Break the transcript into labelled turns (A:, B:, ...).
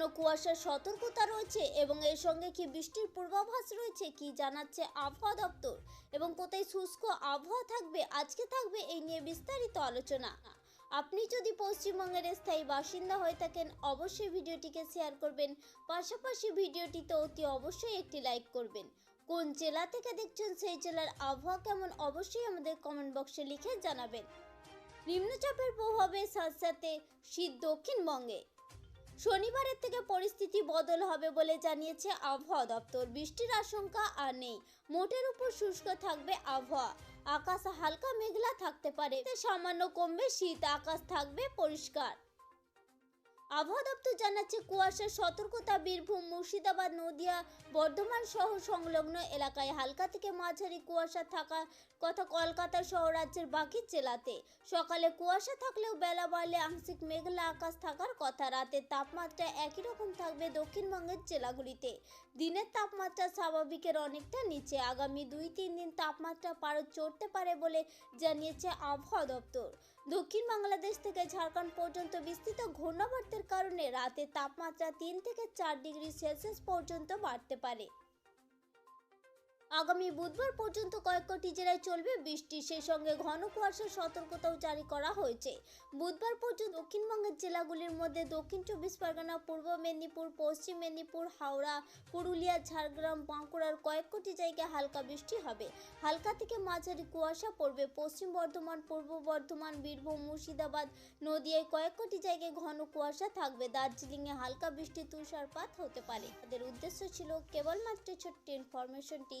A: ঘন কুয়াশার সতর্কতা রয়েছে এবং এর সঙ্গে কি বৃষ্টির পূর্বাভাস রয়েছে কি জানাচ্ছে আবহাওয়া দপ্তর এবং কোথায় শুষ্ক আবহাওয়া থাকবে, আজকে থাকবে এই নিয়ে বিস্তারিত আলোচনা। আপনি যদি পশ্চিমবঙ্গের স্থায়ী বাসিন্দা হয়ে থাকেন, অবশ্যই ভিডিওটিকে শেয়ার করবেন, পাশাপাশি ভিডিওটিতে অতি অবশ্যই একটি লাইক করবেন। কোন জেলা থেকে দেখছেন, সেই জেলার আবহাওয়া কেমন, অবশ্যই আমাদের কমেন্ট বক্সে লিখে জানাবেন। নিম্নচাপের প্রভাবে সাথে সাথে শীত দক্ষিণবঙ্গে। শনিবারের থেকে পরিস্থিতি বদল হবে বলে জানিয়েছে আবহাওয়া দপ্তর। বৃষ্টির আশঙ্কা আর নেই। মোটের উপর শুষ্ক থাকবে আবহাওয়া। আকাশ হালকা মেঘলা থাকতে পারে। সামান্য কমবে শীত। আকাশ থাকবে পরিষ্কার। আবহাওয়া দপ্তর জানাচ্ছে, কুয়াশার সতর্কতা, বীরভূম, মুর্শিদাবাদ, নদিয়া, বর্ধমান সহ সংলগ্ন এলাকায় হালকা থেকে মাঝারি কুয়াশা থাকা কথা কলকাতা সহ রাজ্যের বাকি জেলাতে। সকালে কুয়াশা থাকলেও বেলা বাড়লে আংশিক মেঘলা আকাশ থাকার কথা। রাতের তাপমাত্রা একই রকম থাকবে দক্ষিণবঙ্গের জেলাগুলিতে। দিনের তাপমাত্রা স্বাভাবিকের অনেকটা নিচে। আগামী দুই তিন দিন তাপমাত্রা পারদ চড়তে পারে বলে জানিয়েছে আবহাওয়া দপ্তর। দক্ষিণ বাংলাদেশ থেকে ঝাড়খণ্ড পর্যন্ত বিস্তৃত ঘূর্ণাবর্তের কারণে রাতে তাপমাত্রা তিন থেকে চার ডিগ্রি সেলসিয়াস পর্যন্ত বাড়তে পারে। আগামী বুধবার পর্যন্ত কয়েক কোটি জেলায় চলবে বৃষ্টি। সেই সঙ্গে ঘন কুয়াশার সতর্কতাও জারি করা হয়েছে। বুধবার পর্যন্ত দক্ষিণবঙ্গের জেলাগুলির মধ্যে দক্ষিণ চব্বিশ পরগনা, পূর্ব মেদিনীপুর, পশ্চিম মেদিনীপুর, হাওড়া, পুরুলিয়া, ঝাড়গ্রাম, বাঁকুড়ার কয়েক কোটি জায়গায় হালকা বৃষ্টি হবে। হালকা থেকে মাঝারি কুয়াশা পড়বে পশ্চিম বর্ধমান, পূর্ব বর্ধমান, বীরভূম, মুর্শিদাবাদ, নদিয়ায় কয়েক কোটি জায়গায় ঘন কুয়াশা থাকবে। দার্জিলিংয়ে হালকা বৃষ্টি তুষারপাত হতে পারে। তাদের উদ্দেশ্য ছিল কেবলমাত্র ছোট্ট ইনফরমেশনটি